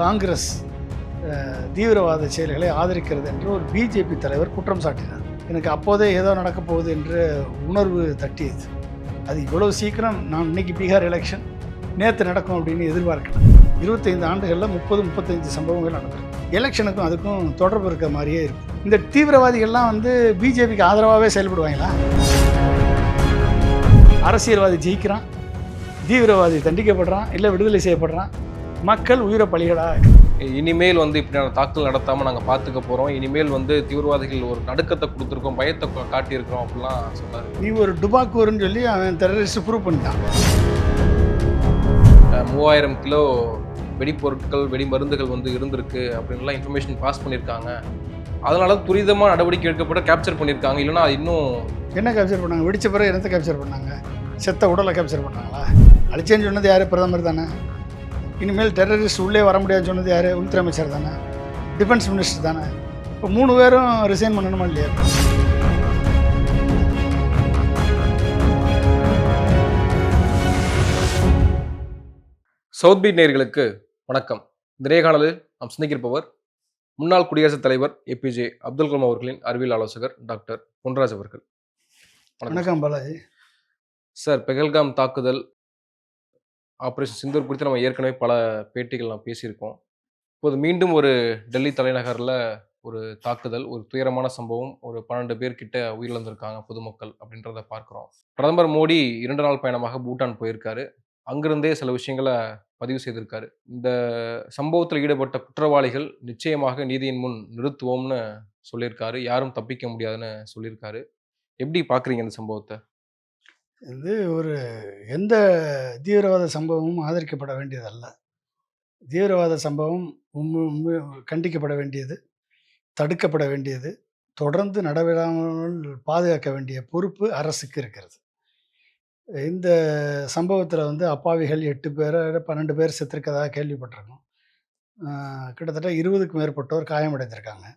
காங்கிரஸ் தீவிரவாத செயல்களை ஆதரிக்கிறது என்று ஒரு பிஜேபி தலைவர் குற்றம் சாட்டினார். எனக்கு அப்போதே ஏதோ நடக்கப் போகுது என்று உணர்வு தட்டியது. அது இவ்வளவு சீக்கிரம் நான் இன்னைக்கு பீகார் எலெக்ஷன் நேற்று நடக்கும் அப்படின்னு எதிர்பார்க்கிறேன் இருபத்தைந்து ஆண்டுகளில் முப்பது முப்பத்தஞ்சு சம்பவங்கள் நடந்திருக்கு. எலெக்ஷனுக்கும் அதுக்கும் தொடர்பு இருக்க மாதிரியே இருக்கும் இந்த தீவிரவாதிகள்லாம் வந்து பிஜேபிக்கு ஆதரவாகவே செயல்படுவாங்களா? அரசியல்வாதி ஜெயிக்கிறான் தீவிரவாதி தண்டிக்கப்படுறான் இல்லை விடுதலை செய்யப்படுறான் மக்கள் உயிரை பலிகடா. இனிமேல் வந்து இப்படியான தாக்குதல் நடத்தாம நாங்க பாத்துக்க போறோம். இனிமேல் வந்து தீவிரவாதிகள் ஒரு நடுக்கத்தை கொடுத்துருக்கோம் பயத்தை காட்டியிருக்கிறோம் அப்படிலாம் சொன்னாரு. நீ ஒரு டுபாக்கூர்னு சொல்லி அவன் டெரரிஸ்ட் ப்ரூவ் பண்ணிட்டான். மூவாயிரம் கிலோ வெடிப்பொருட்கள் வெடி மருந்துகள் வந்து இருந்திருக்கு அப்படின்லாம் இன்ஃபர்மேஷன் பாஸ் பண்ணியிருக்காங்க. அதனால துரிதமா நடவடிக்கை எடுக்கப்பட்டு கேப்சர் பண்ணியிருக்காங்க. இல்லைன்னா அது இன்னும் என்ன கேப்சர் பண்ணாங்க? வெடிச்ச பிறகு என்னத்தை கேப்சர் பண்ணாங்க? செத்த உடலை கேப்சர் பண்ணாங்களா? அழிச்சேன்னு சொன்னது யார்? பிரதமர் தானே. இனிமேல் டெரரிஸ்ட் உள்ளே வர முடியாதுன்னு சொன்னது யார்? உள்துறை அமைச்சர் தானே. டிஃபென்ஸ் மினிஸ்டர் தானே. இப்போ மூணு பேரும் ரிசைன் பண்ணணுமா இல்லையா? சவுத் பீட் நேயர்களுக்கு வணக்கம். இந்த நேர்காணலில் நாம் சிந்திக்கிருப்பவர் முன்னாள் குடியரசுத் தலைவர் ஏபிஜே அப்துல் கலாம் அவர்களின் அறிவியல் ஆலோசகர் டாக்டர் பொன்ராஜ் அவர்கள். வணக்கம் பாலாஜி. சார் பெகல்காம் தாக்குதல் ஆப்ரேஷன் சிந்தூர் குறித்து நம்ம ஏற்கனவே பல பேட்டிகள் நாம் பேசியிருக்கோம். இப்போது மீண்டும் ஒரு டெல்லி தலைநகரில் ஒரு தாக்குதல் ஒரு துயரமான சம்பவம் ஒரு பன்னெண்டு பேர் கிட்ட உயிரிழந்திருக்காங்க பொதுமக்கள் அப்படின்றத பார்க்குறோம். பிரதமர் மோடி இரண்டு நாள் பயணமாக பூட்டான் போயிருக்காரு. அங்கிருந்தே சில விஷயங்களை பதிவு செய்திருக்காரு. இந்த சம்பவத்தில் ஈடுபட்ட குற்றவாளிகள் நிச்சயமாக நீதியின் முன் நிறுத்துவோம்னு சொல்லியிருக்காரு. யாரும் தப்பிக்க முடியாதுன்னு சொல்லியிருக்காரு. எப்படி பார்க்குறீங்க இந்த சம்பவத்தை? இது ஒரு எந்த தீவிரவாத சம்பவமும் ஆதரிக்கப்பட வேண்டியதல்ல. தீவிரவாத சம்பவம் உம்மு- கண்டிக்கப்பட வேண்டியது தடுக்கப்பட வேண்டியது தொடர்ந்து நடவிடாமல் பாதுகாக்க வேண்டிய பொறுப்பு அரசுக்கு இருக்கிறது. இந்த சம்பவத்தில் வந்து அப்பாவிகள் எட்டு பேர் பன்னெண்டு பேர் செத்துருக்கதாக கேள்விப்பட்டிருக்கோம். கிட்டத்தட்ட இருபதுக்கும் மேற்பட்டோர் காயமடைந்திருக்காங்க.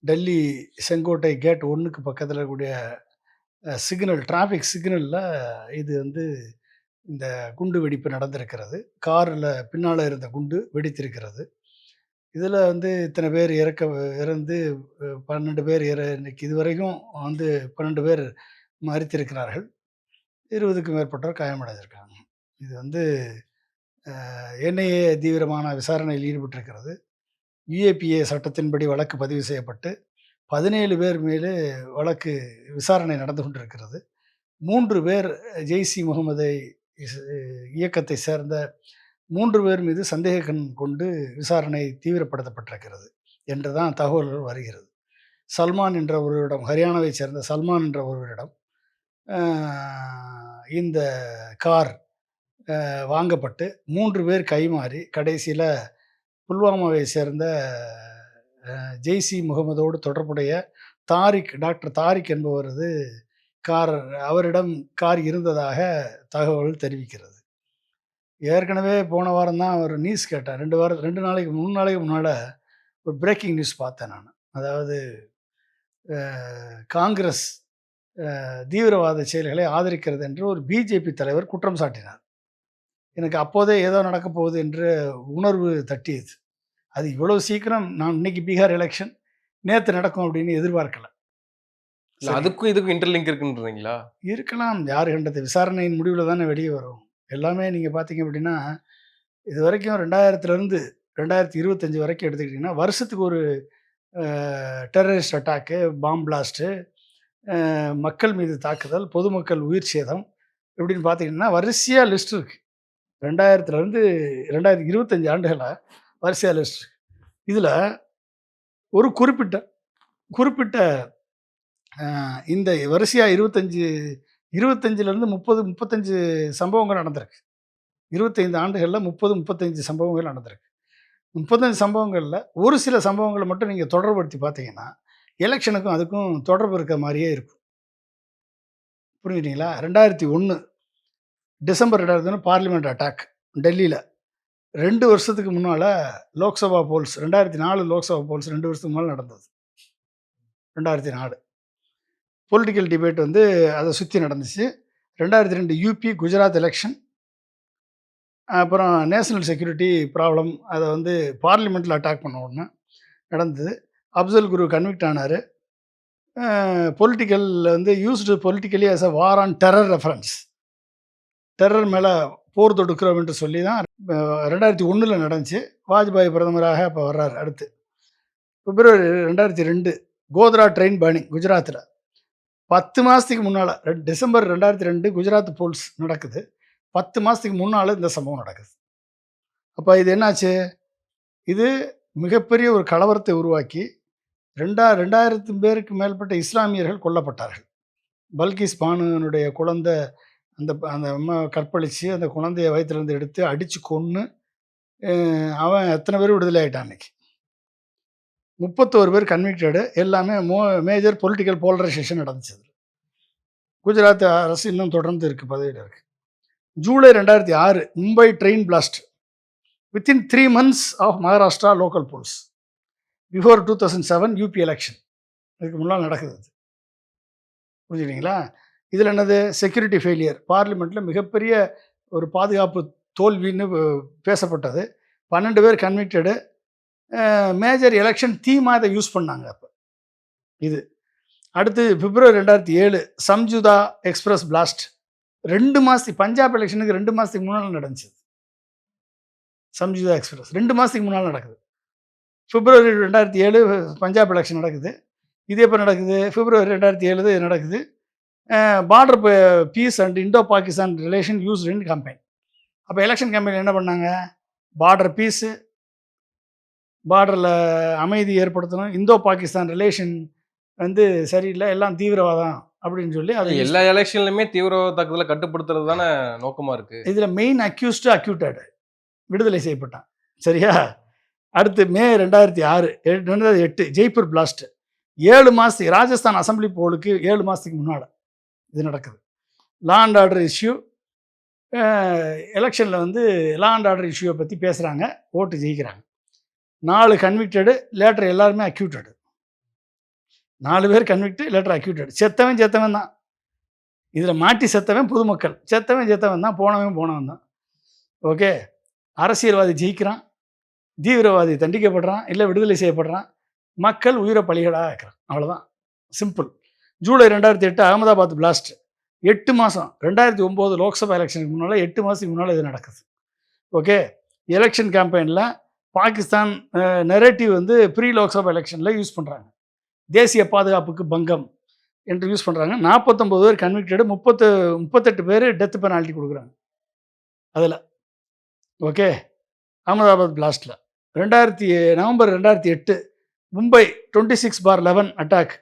டெல்லி செங்கோட்டை கேட் ஒன்றுக்கு பக்கத்தில் இருக்கக்கூடிய சிக்னல் டிராஃபிக் சிக்னலில் இது வந்து இந்த குண்டு வெடிப்பு நடந்திருக்கிறது. காரில் பின்னால் இருந்த குண்டு வெடித்திருக்கிறது. இதில் வந்து இத்தனை பேர் இறக்க இறந்து பன்னெண்டு பேர் இற இன்னைக்கு இதுவரைக்கும் வந்து பன்னெண்டு பேர் மறித்திருக்கிறார்கள் இருபதுக்கும் மேற்பட்டோர் காயமடைஞ்சிருக்காங்க இது வந்து என்ஐஏ தீவிரமான விசாரணையில் ஈடுபட்டிருக்கிறது. யுஏபிஏ சட்டத்தின்படி வழக்கு பதிவு செய்யப்பட்டு பதினேழு பேர் மேலே வழக்கு விசாரணை நடந்து கொண்டிருக்கிறது. மூன்று பேர் ஜெய்சி முகமதை இயக்கத்தை சேர்ந்த மூன்று பேர் மீது சந்தேக கொண்டு விசாரணை தீவிரப்படுத்தப்பட்டிருக்கிறது என்று தான் தகவல்கள் வருகிறது. சல்மான் என்ற ஒருவரிடம் ஹரியானாவை சேர்ந்த சல்மான் என்ற ஒருவரிடம் இந்த கார் வாங்கப்பட்டு மூன்று பேர் கைமாறி கடைசியில் புல்வாமாவை சேர்ந்த ஜெய்சி முகமதோடு தொடர்புடைய தாரிக் டாக்டர் தாரிக் என்பவரது கார் அவரிடம் கார் இருந்ததாக தகவல் தெரிவிக்கிறது. ஏற்கனவே போன வாரம் தான் அவர் நியூஸ் கேட்டேன் ரெண்டு வாரம் ரெண்டு நாளைக்கு மூணு நாளைக்கு முன்னால் ஒரு பிரேக்கிங் நியூஸ் பார்த்தேன் நான். அதாவது காங்கிரஸ் தீவிரவாத செயல்களை ஆதரிக்கிறது என்று ஒரு பிஜேபி தலைவர் குற்றம் சாட்டினார். எனக்கு அப்போதே ஏதோ நடக்கப் போகுது என்று உணர்வு தட்டியது. அது இவ்வளவு சீக்கிரம் நான் இன்னைக்கு பீகார் எலெக்ஷன் நேற்று நடக்கும் அப்படின்னு எதிர்பார்க்கல. இல்ல அதுக்கும் இதுக்கும் இன்டர்லிங்க் இருக்குன்றீங்களா? இருக்கலாம். யார் கண்டது? விசாரணையின் முடிவில் தானே வெளியே வரும். எல்லாமே நீங்கள் பார்த்தீங்க அப்படின்னா இது வரைக்கும் ரெண்டாயிரத்துலேருந்து ரெண்டாயிரத்தி இருபத்தஞ்சி வரைக்கும் எடுத்துக்கிட்டிங்கன்னா வருஷத்துக்கு ஒரு டெரரிஸ்ட் அட்டாக்கு பாம் பிளாஸ்ட்டு மக்கள் மீது தாக்குதல் பொதுமக்கள் உயிர் சேதம் இப்படின்னு பார்த்தீங்கன்னா வரிசையாக லிஸ்ட் இருக்குது ரெண்டாயிரத்துலேருந்து ரெண்டாயிரத்தி இருபத்தஞ்சி ஆண்டுகளாக வரிசையாக லிஸ்ட் இதில் ஒரு குறிப்பிட்ட குறிப்பிட்ட இந்த வரிசையாக இருபத்தஞ்சி இருபத்தஞ்சிலேருந்து முப்பது முப்பத்தஞ்சு சம்பவங்கள் நடந்திருக்கு. இருபத்தைந்து ஆண்டுகளில் முப்பது முப்பத்தஞ்சு சம்பவங்கள் நடந்திருக்கு. முப்பத்தஞ்சு சம்பவங்களில் ஒரு சில சம்பவங்களை மட்டும் நீங்கள் தொடர்படுத்தி பார்த்தீங்கன்னா எலெக்ஷனுக்கும் அதுக்கும் தொடர்பு இருக்க மாதிரியே இருக்கும். புரிஞ்சுட்டீங்களா? ரெண்டாயிரத்தி ஒன்று டிசம்பர் ரெண்டாயிரத்தி ஒன்று பார்லிமெண்ட் அட்டாக் டெல்லியில். ரெண்டு வருஷத்துக்கு முன்னால் லோக்சபா போல்ஸ் ரெண்டாயிரத்தி நாலு லோக்சபா போல்ஸ் ரெண்டு வருஷத்துக்கு முன்னால் நடந்தது. ரெண்டாயிரத்தி நாலு. பொலிட்டிக்கல் டிபேட் வந்து அதை சுற்றி நடந்துச்சு. ரெண்டாயிரத்தி ரெண்டு யூபி குஜராத் எலெக்ஷன் அப்புறம் நேஷனல் செக்யூரிட்டி ப்ராப்ளம் அதை வந்து பார்லிமெண்ட்டில் அட்டாக் பண்ண உடனே நடந்தது. அப்சல் குரு கன்விக்ட் ஆனார். பொலிட்டிக்கல் வந்து used politically as a war on terror reference terror மேலே போர் தொடுக்கிறோம் என்று சொல்லி தான் ரெண்டாயிரத்தி ஒன்றில் நடந்துச்சு. வாஜ்பாய் பிரதமராக இப்போ வர்றார் அடுத்து. பிப்ரவரி ரெண்டாயிரத்தி ரெண்டு கோத்ரா ட்ரெயின் பர்னிங் குஜராத்தில் பத்து மாதத்துக்கு முன்னால் டிசம்பர் ரெண்டாயிரத்தி ரெண்டு குஜராத் போல்ஸ் நடக்குது. பத்து மாதத்துக்கு முன்னால் இந்த சம்பவம் நடக்குது. அப்போ இது என்னாச்சு? இது மிகப்பெரிய ஒரு கலவரத்தை உருவாக்கி ரெண்டா ரெண்டாயிரத்து பேருக்கு மேற்பட்ட இஸ்லாமியர்கள் கொல்லப்பட்டார்கள். பல்கிஸ் பானுனுடைய குழந்தை அந்த அந்த அம்மா கற்பழித்து அந்த குழந்தைய வயிற்றுலேருந்து எடுத்து அடித்து கொன்று அவன் எத்தனை பேர் விடுதலை ஆகிட்டான் அன்னைக்கு? முப்பத்தோரு பேர் கன்விக்டடு எல்லாமே மோ மேஜர் பொலிட்டிக்கல் போலரைசேஷன் நடந்துச்சு. குஜராத் அரசு இன்னும் தொடர்ந்து இருக்குது பதவியில் இருக்குது ஜூலை ரெண்டாயிரத்தி ஆறு Mumbai train blast within three months of Maharashtra local polls before two thousand seven UP election இதுக்கு முன்னால் நடக்குது புரிஞ்சுக்கிட்டீங்களா இதில் என்னது? செக்யூரிட்டி ஃபெயிலியர் பார்லிமெண்ட்டில் மிகப்பெரிய ஒரு பாதுகாப்பு தோல்வின்னு பேசப்பட்டது. பன்னெண்டு பேர் கன்விக்டடு மேஜர் எலெக்ஷன் தீமாக இதை யூஸ் பண்ணாங்க அப்போ. இது. அடுத்து பிப்ரவரி ரெண்டாயிரத்தி ஏழு சம்ஜுதா எக்ஸ்பிரஸ் பிளாஸ்ட் ரெண்டு மாதத்துக்கு பஞ்சாப் எலெக்ஷனுக்கு ரெண்டு மாதத்துக்கு முன்னால் நடந்துச்சு. சம்ஜுதா எக்ஸ்பிரஸ் ரெண்டு மாதத்துக்கு முன்னால் நடக்குது. பிப்ரவரி ரெண்டாயிரத்தி ஏழு பஞ்சாப் எலெக்ஷன் நடக்குது. இது எப்போ நடக்குது? பிப்ரவரி ரெண்டாயிரத்தி ஏழு இது நடக்குது. Border peace and Indo Pakistan relation use in campaign அப்போ எலெக்ஷன் கம்பெனி என்ன பண்ணாங்க? பார்டர் பீஸு பார்டரில் அமைதி ஏற்படுத்தணும் இந்தோ பாகிஸ்தான் ரிலேஷன் வந்து சரியில்லை எல்லாம் தீவிரவாதம் அப்படின்னு சொல்லி அது எல்லா எலெக்ஷன்லயுமே தீவிரவாத தாக்குதலை கட்டுப்படுத்துறது தானே நோக்கமா இருக்கு? இதில் மெயின் அக்யூஸ்டு அக்யூட்டட் விடுதலை செய்யப்பட்டான். சரியா? அடுத்து மே ரெண்டாயிரத்தி ஆறு ரெண்டாயிரத்தி எட்டு ஜெய்ப்பூர் பிளாஸ்ட் ஏழு மாதத்துக்கு ராஜஸ்தான் அசம்பிளி போலுக்கு ஏழு மாதத்துக்கு முன்னால். இது நடக்குது. லா அண்ட் ஆர்டர் இஷ்யூ எலெக்ஷனில் வந்து லா அண்ட் ஆர்டர் இஷ்யூவை பற்றி பேசுகிறாங்க ஓட்டு ஜெயிக்கிறாங்க. நாலு கன்விக்டடு லேட்டர் எல்லாருமே அக்யூட்டடு நாலு பேர் கன்விக்டு லேட்டர் அக்யூட்டட் செத்தவன் செத்தவன் தான். இதில் மாட்டி செத்தவன் பொதுமக்கள். செத்தவன் செத்தவன் தான் போனவன் போனவன் தான். ஓகே? அரசியல்வாதி ஜெயிக்கிறான் தீவிரவாதி தண்டிக்கப்படுறான் இல்லை விடுதலை செய்யப்படுறான் மக்கள் உயிரை பலிகளாக இருக்கிறான் அவ்வளோதான் சிம்பிள் ஜூலை ரெண்டாயிரத்தி எட்டு அகமதாபாத் பிளாஸ்ட் எட்டு மாதம் ரெண்டாயிரத்தி ஒம்பது லோக்சபா எலெக்ஷனுக்கு முன்னால் எட்டு மாதத்துக்கு முன்னால் இது நடக்குது. ஓகே எலெக்ஷன் கேம்பெயினில் பாகிஸ்தான் நெரேட்டிவ் வந்து ப்ரீ லோக்சபா எலெக்ஷனில் யூஸ் பண்ணுறாங்க தேசிய பாதுகாப்புக்கு பங்கம் என்று யூஸ் பண்ணுறாங்க நாற்பத்தொம்பது பேர் கன்விக்டடு முப்பத்து முப்பத்தெட்டு பேர் டெத் பெனால்ட்டி கொடுக்குறாங்க. அதில். ஓகே அகமதாபாத் பிளாஸ்ட்டில் ரெண்டாயிரத்தி நவம்பர் ரெண்டாயிரத்தி எட்டு Mumbai twenty six bar eleven attack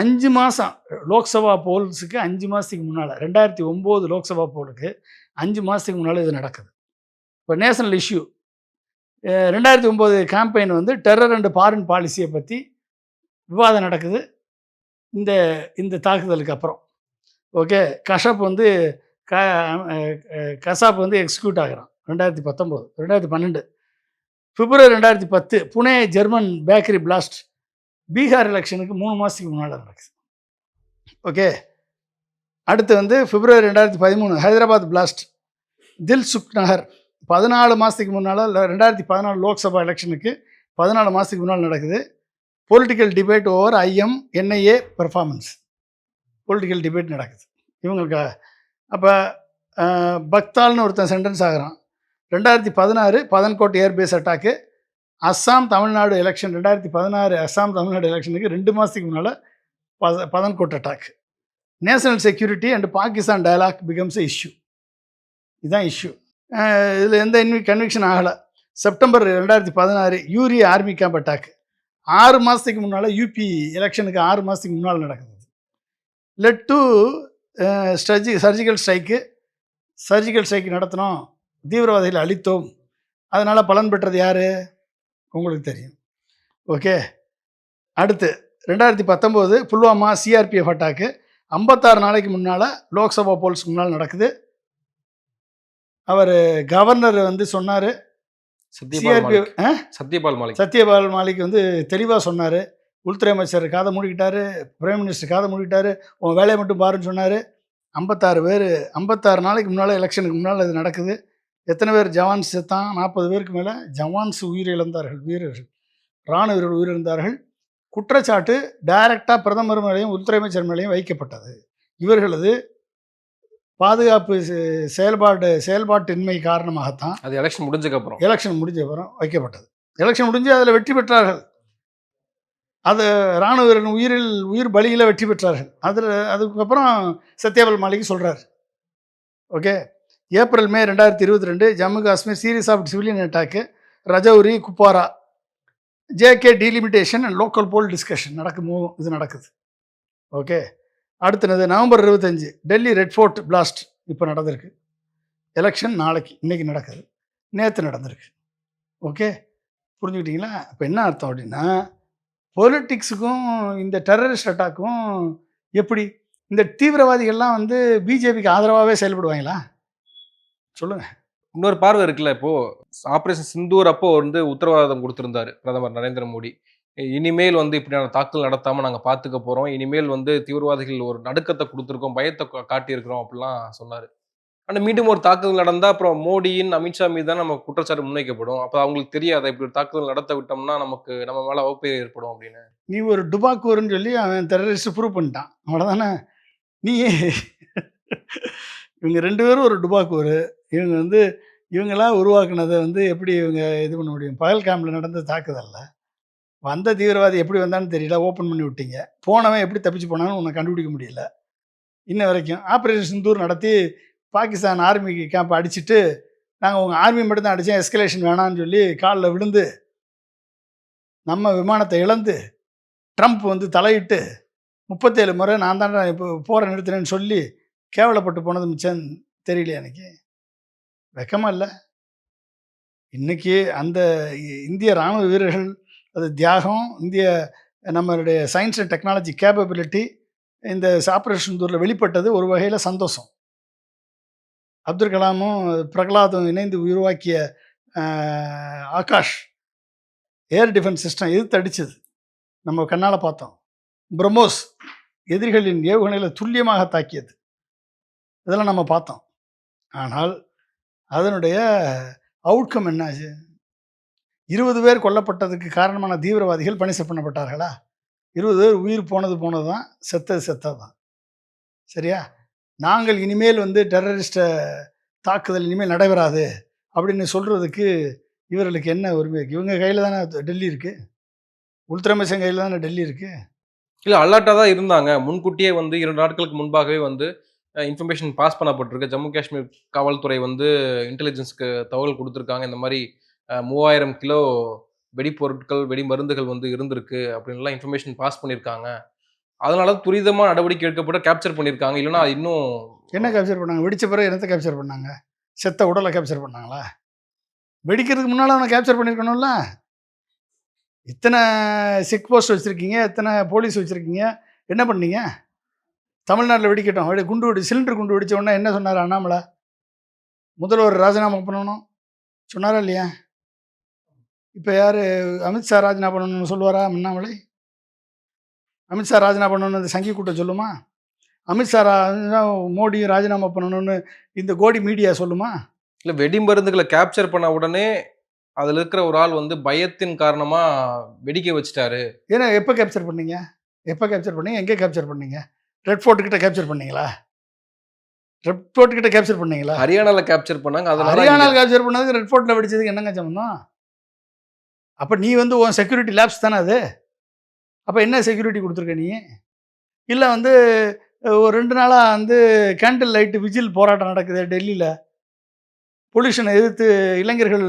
அஞ்சு மாதம் லோக்சபா போல்ஸுக்கு அஞ்சு மாதத்துக்கு முன்னால் ரெண்டாயிரத்தி ஒம்பது லோக்சபா போலுக்கு அஞ்சு மாதத்துக்கு முன்னால் இது நடக்குது. இப்போ நேஷனல் இஷ்யூ. ரெண்டாயிரத்தி ஒம்பது கேம்பெயின் வந்து டெரர் அண்டு ஃபாரின் பாலிசியை பற்றி விவாதம் நடக்குது. இந்த இந்த தாக்குதலுக்கு அப்புறம். ஓகே? கஷப் வந்து க கசாப் வந்து எக்ஸிக்யூட் ஆகிறான். ரெண்டாயிரத்தி பத்தொம்போது ரெண்டாயிரத்தி பன்னெண்டு. பிப்ரவரி ரெண்டாயிரத்தி பத்து Pune German bakery blast Bihar எலெக்ஷனுக்கு மூணு மாதத்துக்கு முன்னால் நடக்குது ஓகே? அடுத்து வந்து பிப்ரவரி ரெண்டாயிரத்தி பதிமூணு ஹைதராபாத் பிளாஸ்ட் தில் சுக் நகர். பதினாலு மாதத்துக்கு முன்னால் ரெண்டாயிரத்தி பதினாலு லோக்சபா எலெக்ஷனுக்கு பதினாலு மாதத்துக்கு முன்னால் நடக்குது. Political debate over IM NIA performance political debate நடக்குது. இவங்களுக்கு அப்போ பக்தால்னு ஒருத்தன் சென்டென்ஸ் ஆகிறான். ரெண்டாயிரத்தி பதினாறு Pathankot airbase attack Assam Tamil Nadu election ரெண்டாயிரத்தி பதினாறு அஸ்ஸாம் தமிழ்நாடு எலெக்ஷனுக்கு ரெண்டு மாதத்துக்கு முன்னால் பத Pathankot attack national security and Pakistan dialogue becomes a issue இதுதான் இஷ்யூ இதில் எந்த இன்வி கன்விக்ஷன் ஆகலை. செப்டம்பர் ரெண்டாயிரத்தி பதினாறு யூரி ஆர்மி கேம்ப் அட்டாக் ஆறு மாதத்துக்கு முன்னால் யூபி எலெக்ஷனுக்கு ஆறு மாதத்துக்கு முன்னால் நடக்குது. Led to strategy surgical strike surgical strike நடத்தினோம். தீவிரவாதிகளை அழித்தோம். அதனால் பலன் பெற்றது யார்? உங்களுக்கு தெரியும். ஓகே அடுத்து ரெண்டாயிரத்தி பத்தொம்போது புல்வாமா சிஆர்பிஎஃப் அட்டாக்கு ஐம்பத்தாறு நாளைக்கு முன்னால் லோக்சபா போல்ஸ்க்கு முன்னால் நடக்குது. அவர் கவர்னர் வந்து சொன்னார். சிஆர்பிஎஃப் சத்யபால் மாலிக். சத்யபால் மாலிக் வந்து தெளிவாக சொன்னார். உள்துறை அமைச்சர் காதை மூடிக்கிட்டாரு. பிரைம் மினிஸ்டர் காதை மூடிக்கிட்டாரு. உன் வேலையை மட்டும் பாருன்னு சொன்னார். ஐம்பத்தாறு பேர் ஐம்பத்தாறு நாளைக்கு முன்னால் எலெக்ஷனுக்கு முன்னால் இது நடக்குது. எத்தனை பேர் ஜவான்ஸ் செத்தான்? நாற்பது பேருக்கு மேலே ஜவான்ஸ் உயிரிழந்தார்கள் வீரர்கள். இராணுவ வீரர்கள் உயிரிழந்தார்கள். குற்றச்சாட்டு டைரக்டாக பிரதமர் மேலேயும் உள்துறை அமைச்சர் மேலேயும் வைக்கப்பட்டது. இவர்களது பாதுகாப்பு செயல்பாடு செயல்பாட்டின்மை காரணமாகத்தான் அது எலெக்ஷன் முடிஞ்சதுக்கு அப்புறம். எலெக்ஷன் முடிஞ்ச அப்புறம் வைக்கப்பட்டது. எலெக்ஷன் முடிஞ்சு அதில் வெற்றி பெற்றார்கள். அது இராணுவ வீரர்கள் உயிரில் உயிர் பலியில் வெற்றி பெற்றார்கள். அதில் அதுக்கப்புறம் சத்யபால் மாலிக் சொல்கிறார் ஓகே? ஏப்ரல் மே ரெண்டாயிரத்தி இருபத்தி ரெண்டு Jammu Kashmir series of civilian attack Rajouri Kupwara JK delimitation and local poll discussion நடக்கும் இது நடக்குது. ஓகே. அடுத்தது நவம்பர் இருபத்தஞ்சு டெல்லி ரெட் ஃபோர்ட் பிளாஸ்ட் இப்போ நடந்திருக்கு. எலெக்ஷன் நாளைக்கு இன்றைக்கி நடக்குது. நேற்று நடந்திருக்கு. ஓகே. புரிஞ்சுக்கிட்டீங்களா? இப்போ என்ன அர்த்தம் அப்படின்னா பொலிட்டிக்ஸுக்கும் இந்த டெரரிஸ்ட் அட்டாக்கும் எப்படி? இந்த தீவிரவாதிகள்லாம் வந்து பிஜேபிக்கு ஆதரவாகவே செயல்படுவாங்களா? சொல்லுங்க. இன்னொரு பார்வை இருக்குல்ல இப்போ ஆப்ரேஷன் சிந்தூர் அப்போ வந்து உத்தரவாதம் கொடுத்திருந்தாரு பிரதமர் நரேந்திர மோடி. இனிமேல் வந்து இப்படியான தாக்குதல் நடத்தாம நாங்க பாத்துக்க போறோம். இனிமேல் வந்து தீவிரவாதிகள் ஒரு நடுக்கத்தை கொடுத்துருக்கோம் பயத்தை காட்டியிருக்கிறோம் அப்படிலாம் சொன்னாரு. ஆனால் மீண்டும் ஒரு தாக்குதல் நடந்தா அப்புறம் மோடியின் அமித்ஷா மீது தான் நம்ம குற்றச்சாட்டு முன்வைக்கப்படும். அப்ப அவங்களுக்கு தெரியாது இப்படி ஒரு தாக்குதல் நடத்த விட்டோம்னா நமக்கு நம்ம மேல அவப்பேர் ஏற்படும் அப்படின்னு. நீ ஒரு டுபாக்கூர்னு சொல்லி அவன் டெரரிஸ்ட் ப்ரூவ் பண்ணிட்டான். அவ்வளோதானே நீ இவங்க ரெண்டு பேரும் ஒரு டுபாக்கூர். இவங்க வந்து இவங்களாம் உருவாக்குனதை வந்து எப்படி இவங்க இது பண்ண முடியும்? பகல் கேம்பில் நடந்த தாக்குதல்ல வந்த தீவிரவாதி எப்படி வந்தான்னு தெரியல. ஓப்பன் பண்ணி விட்டீங்க. போனவன் எப்படி தப்பிச்சு போனான்னு உன்னை கண்டுபிடிக்க முடியல. இன்ன வரைக்கும் ஆப்ரேஷன் சிந்தூர் நடத்தி பாகிஸ்தான் ஆர்மி கேம்ப் அடிச்சிட்டு நாங்கள் உங்கள் ஆர்மி மட்டும்தான் அடித்தேன் அடித்தோம் எஸ்கலேஷன் வேணான்னு சொல்லி காலில் விழுந்து நம்ம விமானத்தை இழந்து ட்ரம்ப் வந்து தலையிட்டு முப்பத்தேழு முறை நான் தான் இப்போ போகிற நிறுத்தினேன்னு சொல்லி கேவலப்பட்டு போனது மிச்சம் தெரியலையா எனக்கு? வெக்கமா இல்லை. இன்னைக்கு அந்த இந்திய ராணுவ வீரர்கள் அது தியாகம் இந்திய நம்மளுடைய சயின்ஸ் அண்ட் டெக்னாலஜி கேப்பபிலிட்டி இந்த ஆப்ரேஷன் தூரில் வெளிப்பட்டது ஒரு வகையில் சந்தோஷம். அப்துல் கலாமும் பிரகலாதும் இணைந்து உருவாக்கிய ஆகாஷ் ஏர் டிஃபென்ஸ் சிஸ்டம் எதிர்த்து தடிச்சது நம்ம கண்ணால் பார்த்தோம். பிரம்மோஸ் எதிரிகளின் ஏவுகணைகளை துல்லியமாக தாக்கியது. இதெல்லாம் நம்ம பார்த்தோம். ஆனால் அதனுடைய அவுட்கம் என்னாச்சு இருபது பேர் கொல்லப்பட்டதுக்கு காரணமான தீவிரவாதிகள் பணிசை பண்ணப்பட்டார்களா? இருபது பேர் உயிர் போனது போனது தான் செத்தது செத்தது தான் சரியா? நாங்கள் இனிமேல் வந்து டெரரிஸ்ட்டை தாக்குதல் இனிமேல் நடைபெறாது அப்படின்னு சொல்கிறதுக்கு இவர்களுக்கு என்ன உரிமை இருக்குது இவங்க கையில் தானே டெல்லி இருக்குது உள்துறை அமைச்சர் கையில் தானே டெல்லி இருக்குது இல்லை அல்லாட்டாக தான் இருந்தாங்க. முன்கூட்டியே வந்து இரண்டு நாட்களுக்கு முன்பாகவே வந்து இன்ஃபர்மேஷன் பாஸ் பண்ணப்பட்டிருக்கு ஜம்மு காஷ்மீர் காவல்துறை வந்து இன்டெலிஜென்ஸ்க்கு தகவல் கொடுத்துருக்காங்க. இந்த மாதிரி மூவாயிரம் கிலோ வெடிப்பொருட்கள் வெடி மருந்துகள் வந்து இருந்திருக்கு அப்படின்லாம் இன்ஃபர்மேஷன் பாஸ் பண்ணியிருக்காங்க. அதனால துரிதமாக நடவடிக்கை எடுக்கப்பட்டு கேப்சர் பண்ணியிருக்காங்க. இல்லைன்னா இன்னும் என்ன கேப்சர் பண்ணாங்க? வெடிச்ச பிறகு என்னத்தை கேப்சர் பண்ணாங்க? செத்த உடலை கேப்சர் பண்ணாங்களா? வெடிக்கிறதுக்கு முன்னால் அவனை கேப்சர் பண்ணியிருக்கணும்ல? இத்தனை செக் போஸ்ட் வச்சுருக்கீங்க இத்தனை போலீஸ் வச்சுருக்கீங்க. என்ன பண்ணீங்க? தமிழ்நாட்டில் வெடிக்கட்டும். அப்படி குண்டு வெடி சிலிண்டர் குண்டு வெடிச்ச உடனே என்ன சொன்னார் அண்ணாமலை? முதல்வர் ராஜினாமா பண்ணணும். சொன்னாரா இல்லையா? இப்போ யார்? அமித்ஷா ராஜினாமா பண்ணணும்னு சொல்லுவாரா அண்ணாமலை? அமித்ஷா ராஜினாமா பண்ணணும்னு சங்கி கூட்டம் சொல்லுமா? அமித்ஷா மோடியும் ராஜினாமா பண்ணணும்னு இந்த கோடி மீடியா சொல்லுமா? இல்ல வெடி மருந்துகளை கேப்சர் பண்ண உடனே அதுல இருக்கிற ஒரு ஆள் வந்து பயத்தின் காரணமா வெடிக்க வச்சுட்டாரு. ஏன்னா எப்போ கேப்சர் பண்ணீங்க? எப்போ கேப்சர் பண்ணீங்க? எங்கே கேப்சர் பண்ணீங்க? ரெட் ஃபோர்ட் கிட்ட கேப்சர் பண்ணீங்களா? ரெட் ஃபோர்ட் கிட்ட கேப்சர் பண்ணீங்களா? ஹரியானால கேப்சர் பண்ணாங்க அதனால ஹரியானாவில் கேப்சர் பண்ணதுக்கு ரெட் ஃபோர்ட்டில் வெடிச்சதுக்கு என்னங்க சம்மந்தம் அப்போ நீ வந்து உன் செக்யூரிட்டி லேப்ஸ் தானே அது? அப்போ என்ன செக்யூரிட்டி கொடுத்துருக்க நீ? இல்லை வந்து ஒரு ரெண்டு நாளாக வந்து கேண்டில் லைட்டு விஜில் போராட்டம் நடக்குது டெல்லியில் பொல்யூஷனை எதிர்த்து இளைஞர்கள்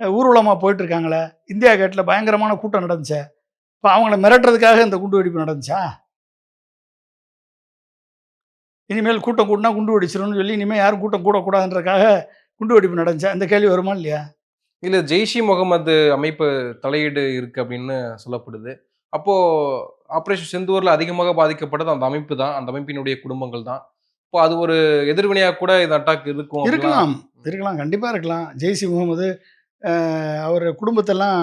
ஊர்வலமாக போயிட்டு இருக்காங்களே இந்தியா கேட்டில் பயங்கரமான கூட்டம் நடந்துச்சே. இப்போ அவங்கள மிரட்டுறதுக்காக இந்த குண்டு வெடிப்பு நடந்துச்சா? இனிமேல் கூட்டம் கூட்டினா குண்டு வெடிச்சிரும்னு சொல்லி இனிமேல் யாரும் கூட்டம் கூடக்கூடாதுன்றதுக்காக குண்டு வெடிப்பு நடந்துச்சா? இந்த கேள்வி வருமா இல்லையா? இல்ல ஜெய்ஷி முகமது அமைப்பு தலையீடு இருக்கு அப்படின்னு சொல்லப்படுது. அப்போ ஆபரேஷன் செந்தூர்ல அதிகமாக பாதிக்கப்பட்டது அந்த அமைப்பு தான். அந்த அமைப்பினுடைய குடும்பங்கள் தான். இப்போ அது ஒரு எதிர்வினையா கூட இந்த அட்டாக் இருக்கும் இருக்கலாம். இருக்கலாம். கண்டிப்பாக இருக்கலாம். ஜெய்சி முகமது அவர் குடும்பத்தெல்லாம்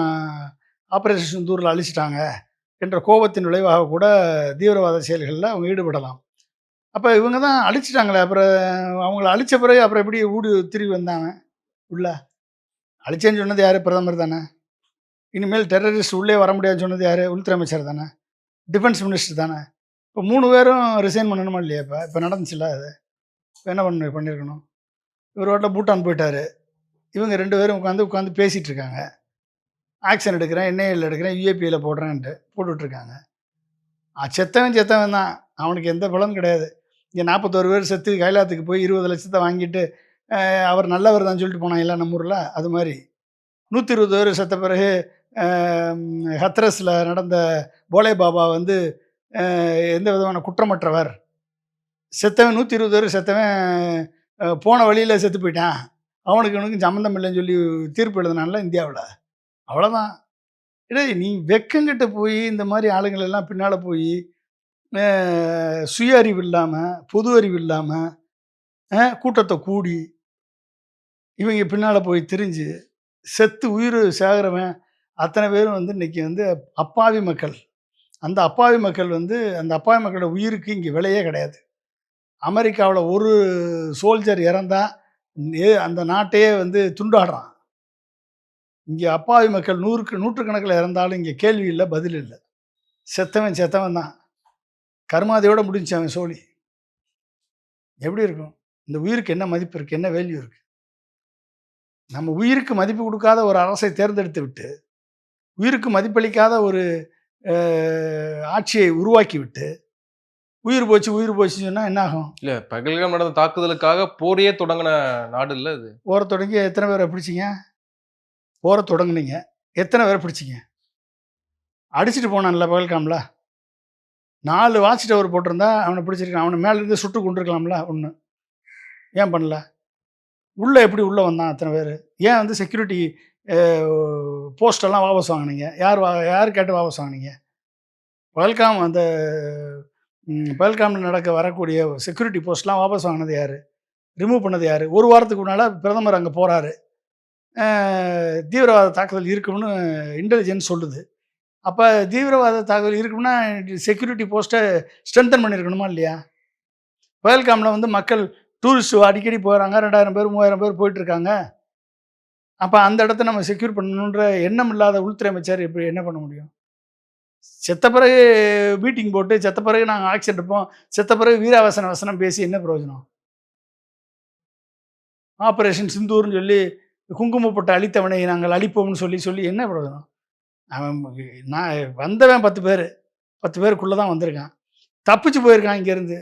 ஆப்ரேஷன் சிந்தூரில் அழிச்சிட்டாங்க என்ற கோபத்தின் விளைவாக கூட தீவிரவாத செயல்களில் அவங்க ஈடுபடலாம். அப்போ இவங்க தான் அழிச்சிட்டாங்களே அப்புறம் அவங்கள அழிச்ச பிறகு அப்புறம் எப்படி ஊடு திரும்பி வந்தாங்க? உள்ள? அழிச்சேன்னு சொன்னது யார்? பிரதமர் தானே. இனிமேல் டெரரிஸ்ட் உள்ளே வர முடியாதுன்னு சொன்னது யார்? உள்துறை அமைச்சர் தானே. டிஃபென்ஸ் மினிஸ்டர் தானே. இப்போ மூணு பேரும் ரிசைன் பண்ணணுமா இல்லையா இப்போ? இப்போ நடந்துச்சுல அது. இப்போ என்ன பண்ண பண்ணியிருக்கணும் இவர் வாட்டில் பூட்டான் போயிட்டாரு. இவங்க ரெண்டு பேரும் உட்காந்து உட்காந்து பேசிகிட்டு இருக்காங்க. ஆக்ஷன் எடுக்கிறேன் என்ஐஏல எடுக்கிறேன் யூஏபியில் போடுறேன்ட்டு போட்டுட்ருக்காங்க செத்தவன் செத்தவன் தான். அவனுக்கு எந்த பலனும் கிடையாது. இங்கே நாற்பத்தோரு பேர் செத்து கைலாத்துக்கு போய் இருபது லட்சத்தை வாங்கிட்டு அவர் நல்லவர் தான் சொல்லிட்டு போனாங்க நம்ம ஊரில். அது மாதிரி. நூற்றி இருபது பேர் செத்த பிறகு ஹத்ரஸில் நடந்த போலே பாபா வந்து எந்த விதமான குற்றமற்றவர்? செத்தவன் நூற்றி இருபது பேர் செத்தவன் போன வழியில் செத்து போயிட்டான். அவனுக்கு இவனுக்கும் சம்மந்தம் இல்லைன்னு சொல்லி தீர்ப்பு எழுதினால இந்தியாவில். அவ்வளோதான் இடே நீ வெக்கங்கிட்ட போய் இந்த மாதிரி ஆளுங்களெல்லாம் பின்னால் போய் சுய அறிவு இல்லாமல் பொது அறிவு இல்லாமல் கூட்டத்தை கூடி இவங்க பின்னால் போய் திரிஞ்சு செத்து உயிர் சேகரவன் அத்தனை பேரும் வந்து இன்னைக்கு வந்து அப்பாவி மக்கள். அந்த அப்பாவி மக்கள் வந்து அந்த அப்பாவி மக்களோட உயிருக்கு இங்கே விலையே கிடையாது. அமெரிக்காவில் ஒரு சோல்ஜர் இறந்தால் அந்த நாட்டையே வந்து துண்டாடுறான். இங்கே அப்பாவி மக்கள் நூறுக்கு நூற்றுக்கணக்கில் இறந்தாலும் இங்கே கேள்வி இல்லை பதில் இல்லை. செத்தவன் செத்தவன் தான் கர்மாதையோட முடிஞ்சு அவன் சோழி. எப்படி இருக்கும்? இந்த உயிருக்கு என்ன மதிப்பு இருக்குது என்ன வேல்யூ இருக்குது நம்ம உயிருக்கு மதிப்பு கொடுக்காத ஒரு அரசை தேர்ந்தெடுத்து விட்டு உயிருக்கு மதிப்பளிக்காத ஒரு ஆட்சியை உருவாக்கி விட்டு உயிர் போச்சு உயிர் போச்சுன்னு சொன்னால் என்ன ஆகும்? இல்ல பகல்காம் நடந்த தாக்குதலுக்காக போரையே தொடங்கின நாடு இல்ல இது போற தொடங்கி எத்தனை பேரை பிடிச்சிங்க? போற தொடங்குனீங்க. எத்தனை பேரை பிடிச்சிங்க? அடிச்சிட்டு போனான்ல பகல்காமில் நாலு வாட்ச் டவர் போட்டிருந்தா அவனை பிடிச்சிருக்கான் அவனை மேலேருந்து சுட்டு கொண்டிருக்கலாம்ல ஒன்று ஏன் பண்ணல? உள்ளே எப்படி உள்ளே வந்தான் அத்தனை பேர்? ஏன் வந்து செக்யூரிட்டி போஸ்டெல்லாம் வாபஸ் வாங்கினீங்க? யார் வா யார் கேட்டு வாபஸ் வாங்கினீங்க? வெல்காம் அந்த வெல்காமில் நடக்க வரக்கூடிய செக்யூரிட்டி போஸ்ட்லாம் வாபஸ் வாங்கினது யார்? ரிமூவ் பண்ணது யார்? ஒரு வாரத்துக்கு முன்னால் பிரதமர் அங்கே போகிறாரு தீவிரவாத தாக்குதல் இருக்கும்னு இன்டெலிஜென்ஸ் சொல்லுது. அப்போ தீவிரவாத தாக்குதல் இருக்குன்னா செக்யூரிட்டி போஸ்ட்டை ஸ்ட்ரென்தன் பண்ணியிருக்கணுமா இல்லையா? பகல்காமில் வந்து மக்கள் டூரிஸ்ட் அடிக்கடி போகிறாங்க ரெண்டாயிரம் பேர் மூவாயிரம் பேர் போயிட்டுருக்காங்க. அப்போ அந்த இடத்த நம்ம செக்யூர் பண்ணணுன்ற எண்ணம் இல்லாத உள்துறை அமைச்சர் எப்படி என்ன பண்ண முடியும்? செத்த பிறகு மீட்டிங் போட்டு செத்த பிறகு நாங்கள் ஆக்சிடென்ட் இருப்போம் செத்த பிறகு வீராவசன வசனம் பேசி என்ன பிரயோஜனம்? ஆப்ரேஷன் சிந்தூர்னு சொல்லி குங்குமப்பட்டு அழித்தவனை நாங்கள் அழிப்போம்னு சொல்லி சொல்லி என்ன பிரயோஜனம்? அவன் நான் வந்தவன் பத்து பேர். பத்து பேருக்குள்ளே தான் வந்திருக்கான். தப்பிச்சு போயிருக்கான் இங்கேருந்து.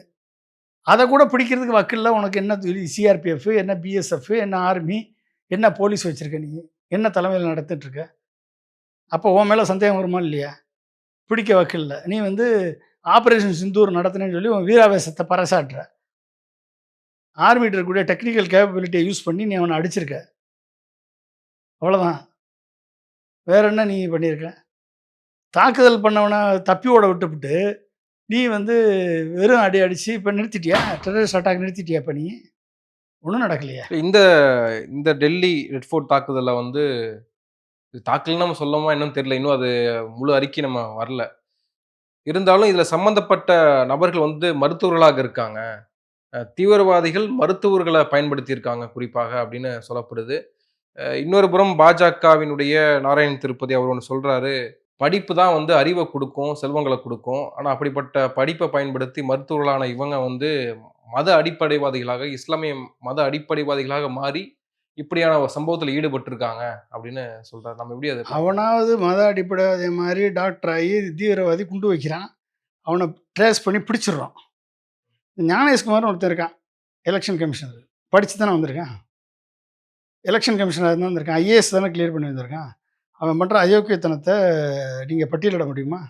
அதை கூட பிடிக்கிறதுக்கு வக்கில்ல. உனக்கு என்ன சிஆர்பிஎஃப் என்ன பிஎஸ்எஃப் என்ன ஆர்மி என்ன போலீஸ் வச்சுருக்க நீ? என்ன தலைமையில் நடத்திட்டுருக்க? அப்போ உன் மேலே சந்தேகம் வருமா இல்லையா? பிடிக்க வக்கில்ல. நீ வந்து ஆப்ரேஷன் சிந்தூர் நடத்தினேன்னு சொல்லி உன் வீராவேசத்தை பறைசாட்டுற ஆர்மிட்டு இருக்கக்கூடிய டெக்னிக்கல் கேப்பபிலிட்டியை யூஸ் பண்ணி நீ அவனை அடிச்சிருக்க. அவ்வளோதான் வேற என்ன நீ பண்ணியிருக்க தாக்குதல் பண்ணவனை தப்பி ஓட விட்டுவிட்டு நீ வந்து வெறும் அடி அடித்து இப்போ நிறுத்திட்டியா? டெரரிஸ்ட் அட்டாக் நிறுத்திட்டியா இப்போ நீ? ஒன்றும் நடக்கலையா. இந்த இந்த டெல்லி ரெட் ஃபோர்ட் தாக்குதலை வந்து இது தாக்கல்னு நம்ம சொல்லமா என்னன்னு தெரியல. இன்னும் அது முழு அறிக்கை நம்ம வரல. இருந்தாலும் இதில் சம்மந்தப்பட்ட நபர்கள் வந்து மருத்துவர்களாக இருக்காங்க. தீவிரவாதிகள் மருத்துவர்களை பயன்படுத்தியிருக்காங்க குறிப்பாக அப்படின்னு சொல்லப்படுது. இன்னொரு புறம் பாஜகவினுடைய நாராயண் திருப்பதி அவர் ஒன்று சொல்கிறாரு படிப்பு தான் வந்து அறிவை கொடுக்கும் செல்வங்களை கொடுக்கும். ஆனால் அப்படிப்பட்ட படிப்பை பயன்படுத்தி மருத்துவர்களான இவங்க வந்து மத அடிப்படைவாதிகளாக இஸ்லாமிய மத அடிப்படைவாதிகளாக மாறி இப்படியான ஒரு சம்பவத்தில் ஈடுபட்டிருக்காங்க அப்படின்னு சொல்கிறார் நம்ம எப்படி அது அவனாவது மத அடிப்படைவாதி மாதிரி டாக்டர் ஆகி தீவிரவாதி குண்டு வைக்கிறான். அவனை ட்ரேஸ் பண்ணி பிடிச்சிடுறோம் ஞானேஷ்குமார்னு ஒருத்தர் இருக்கான் எலெக்ஷன் கமிஷனர் படித்து தானே வந்திருக்கான். எலெக்ஷன் கமிஷனாக தான் வந்திருக்கான். ஐஏஎஸ் தானே கிளியர் பண்ணி வந்திருக்கான். அவன் பண்ணுற அயோக்கியத்தனத்தை நீங்கள் பட்டியலிட முடியுமா?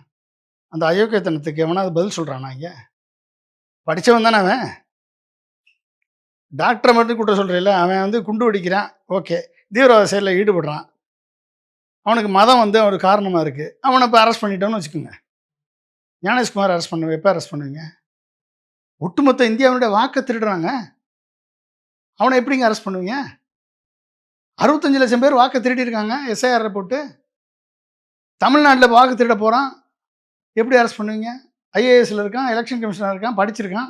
அந்த அயோக்கியத்தனத்துக்கு எவனாவது பதில் சொல்கிறானா இங்கே? படித்தவன் தானே அவன். டாக்டரை மட்டும் குற்றம் சொல்கிறீல்ல அவன் வந்து குண்டு வெடிக்கிறான். ஓகே தீவிரவாத செயலில் ஈடுபடுறான். அவனுக்கு மதம் வந்து ஒரு காரணமாக இருக்குது அவனை இப்போ அரெஸ்ட் பண்ணிட்டோன்னு வச்சுக்கோங்க. ஞானேஷ்குமார் அரெஸ்ட் பண்ணுவேன் எப்போ அரெஸ்ட் பண்ணுவீங்க? ஒட்டுமொத்த இந்தியாவினுடைய வாக்கை திருடுறாங்க. அவனை எப்படிங்க அரெஸ்ட் பண்ணுவீங்க? அறுபத்தஞ்சு லட்சம் பேர் வாக்கு திருடியிருக்காங்க. எஸ்ஐஆர் போட்டு தமிழ்நாட்டில் வாக்கு திருட போகிறான் எப்படி அரெஸ்ட் பண்ணுவீங்க? ஐஏஎஸ்ல இருக்கான் எலெக்ஷன் கமிஷனர் இருக்கான் படிச்சிருக்கான்.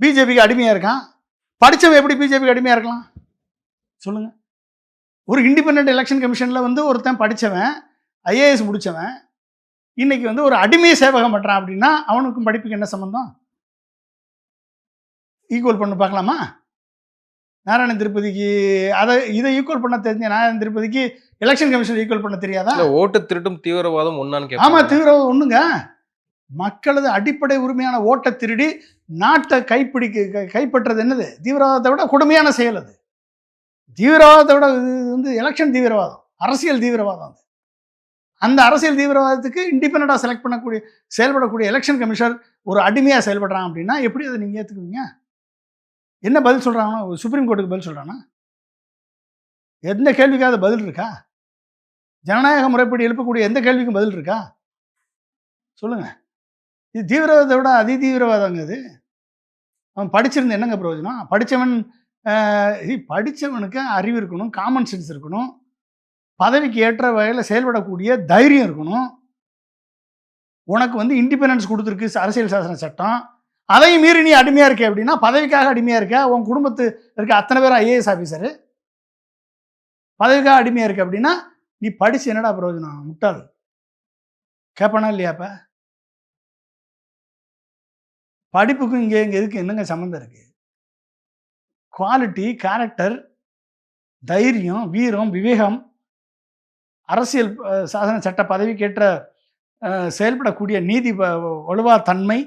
பிஜேபிக்கு அடிமையாக இருக்கான். படித்தவன் எப்படி பிஜேபிக்கு அடிமையாக இருக்கலாம்? சொல்லுங்கள் ஒரு இண்டிபெண்ட் எலெக்ஷன் கமிஷனில் வந்து ஒருத்தன் படித்தவன் ஐஏஎஸ் முடித்தவன் இன்னைக்கு வந்து ஒரு அடிமை சேவகம் பண்ணுறான் அப்படின்னா அவனுக்கும் படிப்புக்கு என்ன சம்மந்தம் ஈக்குவல் பண்ணி பார்க்கலாமா? நாராயணன் திருப்பதிக்கு அதை இதை ஈக்குவல் பண்ண தெரிஞ்ச நாராயணன் திருப்பதிக்கு எலெக்ஷன் கமிஷன் ஈக்குவல் பண்ண தெரியாதா? ஓட்டு திருட்டும் தீவிரவாதம் ஒன்னான்னு ஆமா கேட்பாங்க தீவிரவாதம் ஒண்ணுங்க. மக்களது அடிப்படை உரிமையான ஓட்டை திருடி நாட்டை கைப்பிடிக்க கை- கைப்பற்றுறது என்னது? தீவிரவாதத்தை விட கொடுமையான செயல் அது. தீவிரவாதத்தை விட இது வந்து எலெக்ஷன் தீவிரவாதம். அரசியல் தீவிரவாதம் அது. அந்த அரசியல் தீவிரவாதத்துக்கு இண்டிபெண்டாக செலக்ட் பண்ணக்கூடிய செயல்படக்கூடிய எலெக்ஷன் கமிஷனர் ஒரு அடிமையாக செயல்படுறான் அப்படின்னா எப்படி அதை நீங்கள் ஏற்றுக்குவீங்க என்ன பதில் சொல்கிறாங்கன்னா சுப்ரீம் கோர்ட்டுக்கு பதில் சொல்கிறானா எந்த கேள்விக்காவது பதில் இருக்கா? ஜனநாயக முறைப்படி எழுப்பக்கூடிய எந்த கேள்விக்கும் பதில் இருக்கா? சொல்லுங்கள் இது தீவிரவாதத்தை விட அதி தீவிரவாதங்க இது. அவன் படிச்சிருந்த என்னங்க பிரயோஜனம்? படித்தவன் படித்தவனுக்கு அறிவு இருக்கணும் காமன் சென்ஸ் இருக்கணும் பதவிக்கு ஏற்ற வகையில் செயல்படக்கூடிய தைரியம் இருக்கணும். உனக்கு வந்து இண்டிபெண்டன்ஸ் கொடுத்துருக்கு அரசியல் சாசன சட்டம். அதையும் மீறி நீ அடிமையாக இருக்க அப்படின்னா பதவிக்காக அடிமையாக இருக்க உன் குடும்பத்து இருக்க அத்தனை பேரும் ஐஏஎஸ் ஆஃபீஸரு பதவிக்காக அடிமையாக இருக்க அப்படின்னா நீ படிச்சு என்னடா பிரயோஜனம்? முட்டாள். கேட்பானா இல்லையாப்ப படிப்புக்கும் இங்கே இங்கே இதுக்கு என்னங்க சம்மந்தம் இருக்கு? குவாலிட்டி கேரக்டர் தைரியம் வீரம் விவேகம் அரசியல் சாசன சட்ட பதவிக்கேற்ற செயல்படக்கூடிய நீதி வ- வலுவா தன்மை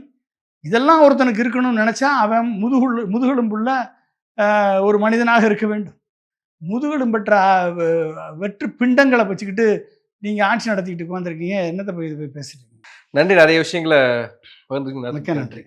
இதெல்லாம் ஒருத்தனுக்கு இருக்கணும்னு நினச்சா அவன் முதுகுள் முதுகெலும்புள்ள ஒரு மனிதனாக இருக்க வேண்டும். முதுகெலும் பெற்ற அஹ், வெ- வெற்று பிண்டங்களை வச்சுக்கிட்டு நீங்கள் ஆட்சி நடத்திக்கிட்டு உட்காந்துருக்கீங்க என்னத்தை போய் இது போய் பேசிட்டு நன்றி. நிறைய விஷயங்களை பகிர்ந்துக்கு மிக்க நன்றி.